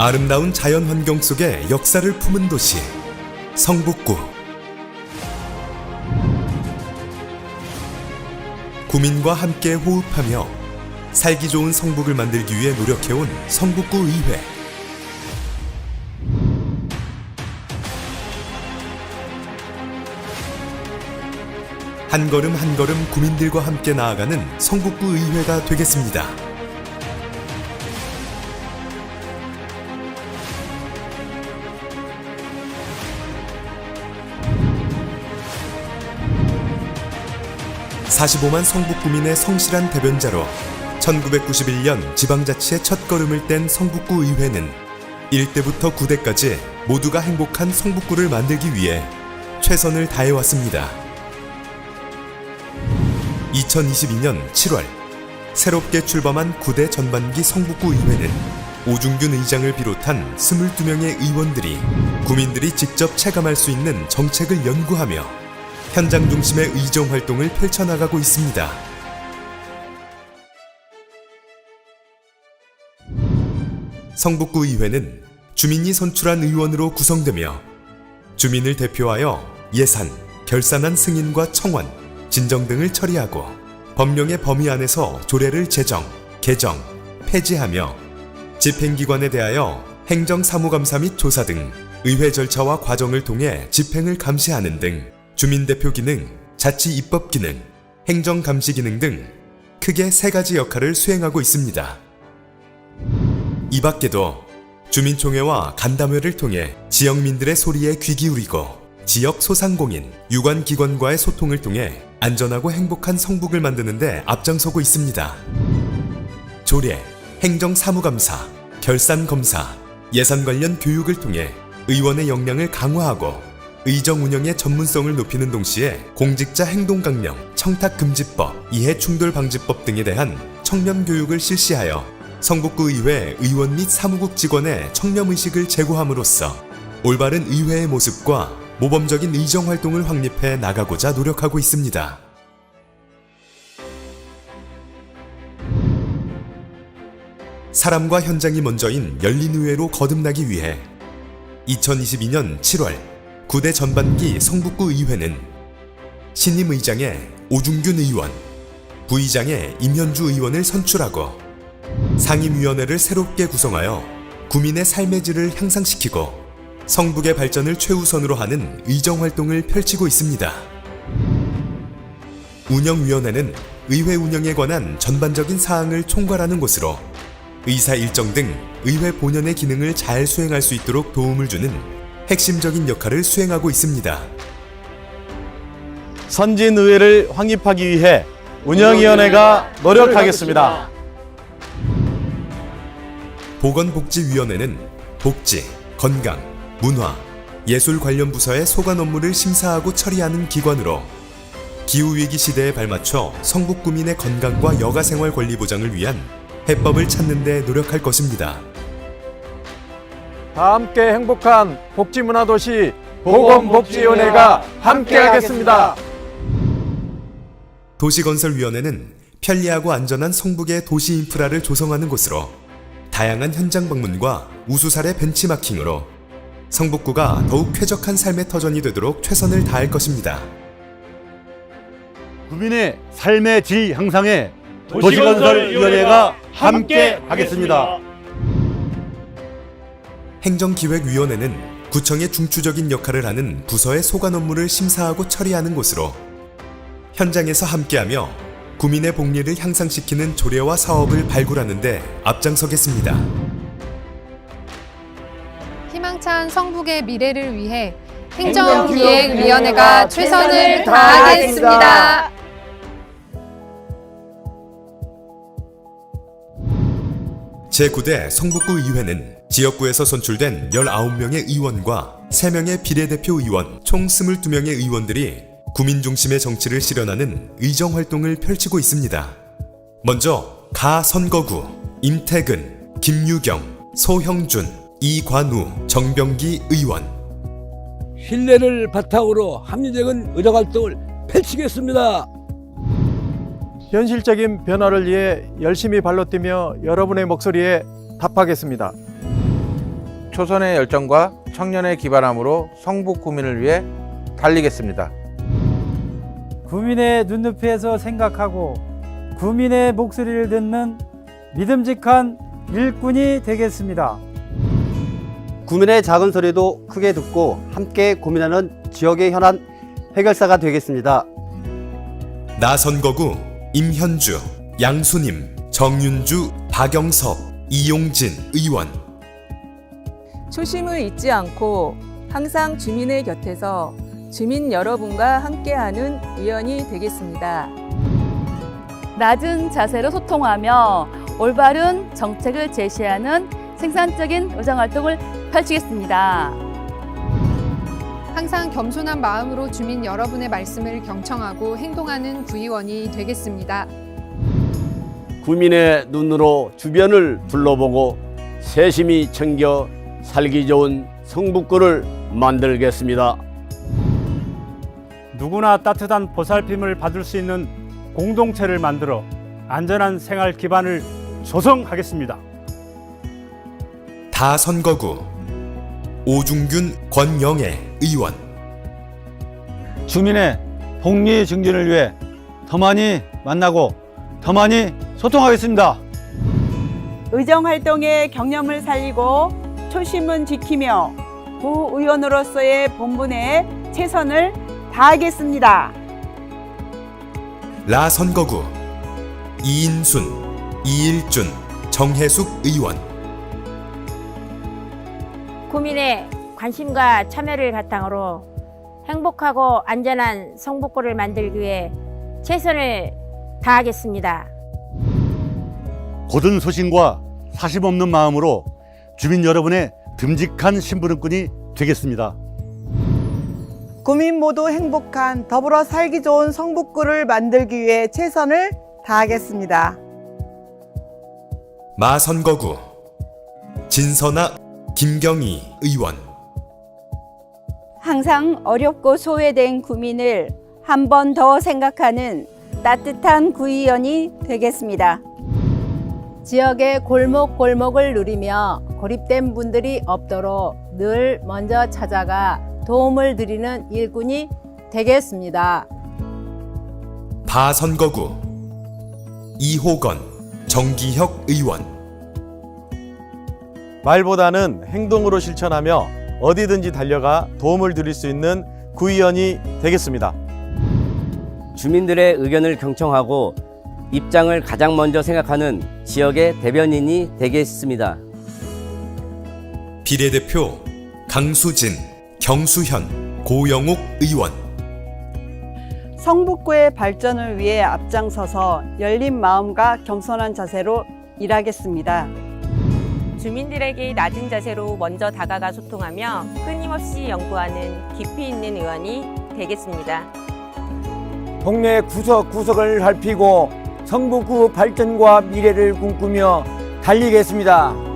아름다운 자연 환경 속에 역사를 품은 도시 성북구 구민과 함께 호흡하며 살기 좋은 성북을 만들기 위해 노력해온 성북구 의회 한 걸음 한 걸음 구민들과 함께 나아가는 성북구 의회가 되겠습니다. (45만) 성북구민의 성실한 대변자로 (1991년) 지방자치의 첫 걸음을 뗀 성북구 의회는 (1대부터) (9대까지) 모두가 행복한 성북구를 만들기 위해 최선을 다해왔습니다. 2022년 7월 새롭게 출범한 9대 전반기 성북구 의회는 오중균 의장을 비롯한 22명의 의원들이 구민들이 직접 체감할 수 있는 정책을 연구하며 현장 중심의 의정 활동을 펼쳐나가고 있습니다. 성북구 의회는 주민이 선출한 의원으로 구성되며 주민을 대표하여 예산, 결산안 승인과 청원, 진정 등을 처리하고 법령의 범위 안에서 조례를 제정, 개정, 폐지하며 집행기관에 대하여 행정사무감사 및 조사 등 의회 절차와 과정을 통해 집행을 감시하는 등 주민대표 기능, 자치 입법 기능, 행정 감시 기능 등 크게 세 가지 역할을 수행하고 있습니다. 이 밖에도 주민총회와 간담회를 통해 지역민들의 소리에 귀 기울이고 지역 소상공인, 유관 기관과의 소통을 통해 안전하고 행복한 성북을 만드는데 앞장서고 있습니다. 조례, 행정사무감사, 결산검사, 예산 관련 교육을 통해 의원의 역량을 강화하고 의정 운영의 전문성을 높이는 동시에 공직자 행동 강령, 청탁 금지법, 이해 충돌 방지법 등에 대한 청렴 교육을 실시하여 성북구 의회 의원 및 사무국 직원의 청렴 의식을 제고함으로써 올바른 의회의 모습과 모범적인 의정 활동을 확립해 나가고자 노력하고 있습니다. 사람과 현장이 먼저인 열린 의회로 거듭나기 위해 2022년 7월 9대 전반기 성북구 의회는 신임 의장에 오중균 의원, 부의장에 임현주 의원을 선출하고 상임위원회를 새롭게 구성하여 구민의 삶의 질을 향상시키고 성북의 발전을 최우선으로 하는 의정 활동을 펼치고 있습니다. 운영위원회는 의회 운영에 관한 전반적인 사항을 총괄하는 곳으로 의사 일정 등 의회 본연의 기능을 잘 수행할 수 있도록 도움을 주는 핵심적인 역할을 수행하고 있습니다. 선진의회를 확립하기 위해 운영위원회가 노력하겠습니다. 보건복지위원회는 복지, 건강, 문화, 예술 관련 부서의 소관 업무를 심사하고 처리하는 기관으로 기후위기 시대에 발맞춰 성북구민의 건강과 여가생활 권리 보장을 위한 해법을 찾는 데 노력할 것입니다. 다 함께 행복한 복지문화도시 보건복지위원회가 함께하겠습니다. 도시건설위원회는 편리하고 안전한 성북의 도시 인프라를 조성하는 곳으로 다양한 현장 방문과 우수 사례 벤치마킹으로 성북구가 더욱 쾌적한 삶의 터전이 되도록 최선을 다할 것입니다. 국민의 삶의 질 향상에 도시건설위원회가 함께 하겠습니다. 행정기획위원회는 구청의 중추적인 역할을 하는 부서의 소관 업무를 심사하고 처리하는 곳으로 현장에서 함께하며 구민의 복리를 향상시키는 조례와 사업을 발굴하는 데 앞장서겠습니다. 희망찬 성북의 미래를 위해 행정기획위원회가 최선을 다하겠습니다. 제9대 성북구 의회는 지역구에서 선출된 19명의 의원과 3명의 비례대표 의원, 총 22명의 의원들이 구민 중심의 정치를 실현하는 의정 활동을 펼치고 있습니다. 먼저 가 선거구, 임태근, 김유경, 소형준, 이관우, 정병기 의원, 신뢰를 바탕으로 합리적인 의정 활동을 펼치겠습니다. 현실적인 변화를 위해 열심히 발로 뛰며 여러분의 목소리에 답하겠습니다. 초선의 열정과 청년의 기반함으로 성북 구민을 위해 달리겠습니다. 구민의 눈높이에서 생각하고 구민의 목소리를 듣는 믿음직한 일꾼이 되겠습니다. 구민의 작은 소리도 크게 듣고 함께 고민하는 지역의 현안 해결사가 되겠습니다. 나선거구 임현주, 양수님, 정윤주, 박영섭, 이용진 의원 초심을 잊지 않고 항상 주민의 곁에서 주민 여러분과 함께하는 의원이 되겠습니다. 낮은 자세로 소통하며 올바른 정책을 제시하는 생산적인 의정활동을 펼치겠습니다. 항상 겸손한 마음으로 주민 여러분의 말씀을 경청하고 행동하는 구의원이 되겠습니다. 구민의 눈으로 주변을 둘러보고 세심히 챙겨 살기 좋은 성북구를 만들겠습니다. 누구나 따뜻한 보살핌을 받을 수 있는 공동체를 만들어 안전한 생활 기반을 조성하겠습니다. 다선거구 오중균, 권영애 의원 주민의 복리 증진을 위해 더 많이 만나고 더 많이 소통하겠습니다. 의정 활동의 경념을 살리고 초심은 지키며 구의원으로서의 본분에 최선을 다하겠습니다. 라 선거구 이인순, 이일준, 정혜숙 의원 구민의 관심과 참여를 바탕으로 행복하고 안전한 성북구를 만들기 위해 최선을 다하겠습니다. 고든 소신과 사심 없는 마음으로 주민 여러분의 듬직한 심부름꾼이 되겠습니다. 구민 모두 행복한 더불어 살기 좋은 성북구를 만들기 위해 최선을 다하겠습니다. 마선거구 진선아, 김경희 의원 항상 어렵고 소외된 구민을 한 번 더 생각하는 따뜻한 구의원이 되겠습니다. 지역의 골목골목을 누리며 고립된 분들이 없도록 늘 먼저 찾아가 도움을 드리는 일꾼이 되겠습니다. 다선거구 이호건, 정기혁 의원 말보다는 행동으로 실천하며 어디든지 달려가 도움을 드릴 수 있는 구의원이 되겠습니다. 주민들의 의견을 경청하고 입장을 가장 먼저 생각하는 지역의 대변인이 되겠습니다. 비례대표 강수진, 경수현, 고영욱 의원 성북구의 발전을 위해 앞장서서 열린 마음과 겸손한 자세로 일하겠습니다. 주민들에게 낮은 자세로 먼저 다가가 소통하며 끊임없이 연구하는 깊이 있는 의원이 되겠습니다. 동네 구석구석을 살피고 성북구 발전과 미래를 꿈꾸며 달리겠습니다.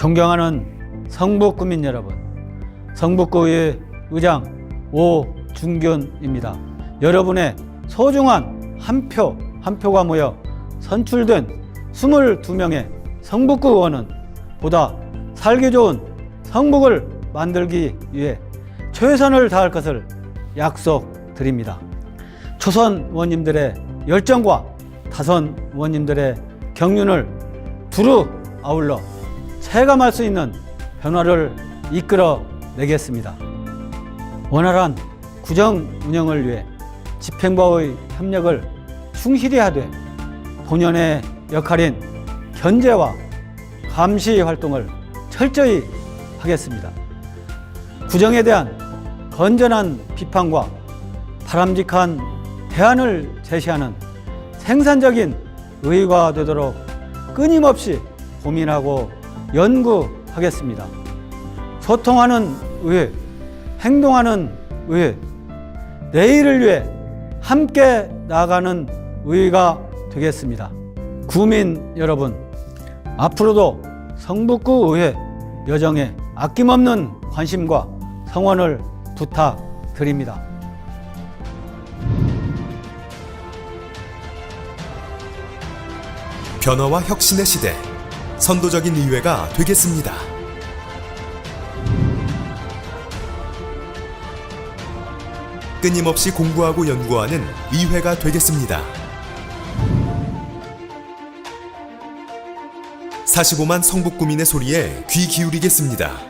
존경하는 성북구민 여러분, 성북구의 의장 오중균입니다. 여러분의 소중한 한 표 한 표가 모여 선출된 22명의 성북구 의원은 보다 살기 좋은 성북을 만들기 위해 최선을 다할 것을 약속드립니다. 초선 의원님들의 열정과 타선 의원님들의 경륜을 두루 아울러 체감할 수 있는 변화를 이끌어 내겠습니다. 원활한 구정 운영을 위해 집행부와의 협력을 충실히 하되 본연의 역할인 견제와 감시 활동을 철저히 하겠습니다. 구정에 대한 건전한 비판과 바람직한 대안을 제시하는 생산적인 의가 되도록 끊임없이 고민하고 연구하겠습니다. 소통하는 의회, 행동하는 의회, 내일을 위해 함께 나아가는 의회가 되겠습니다. 구민 여러분, 앞으로도 성북구 의회 여정에 아낌없는 관심과 성원을 부탁드립니다. 변화와 혁신의 시대 선도적인 의회가 되겠습니다. 끊임없이 공부하고 연구하는 의회가 되겠습니다. 45만 성북구민의 소리에 귀 기울이겠습니다.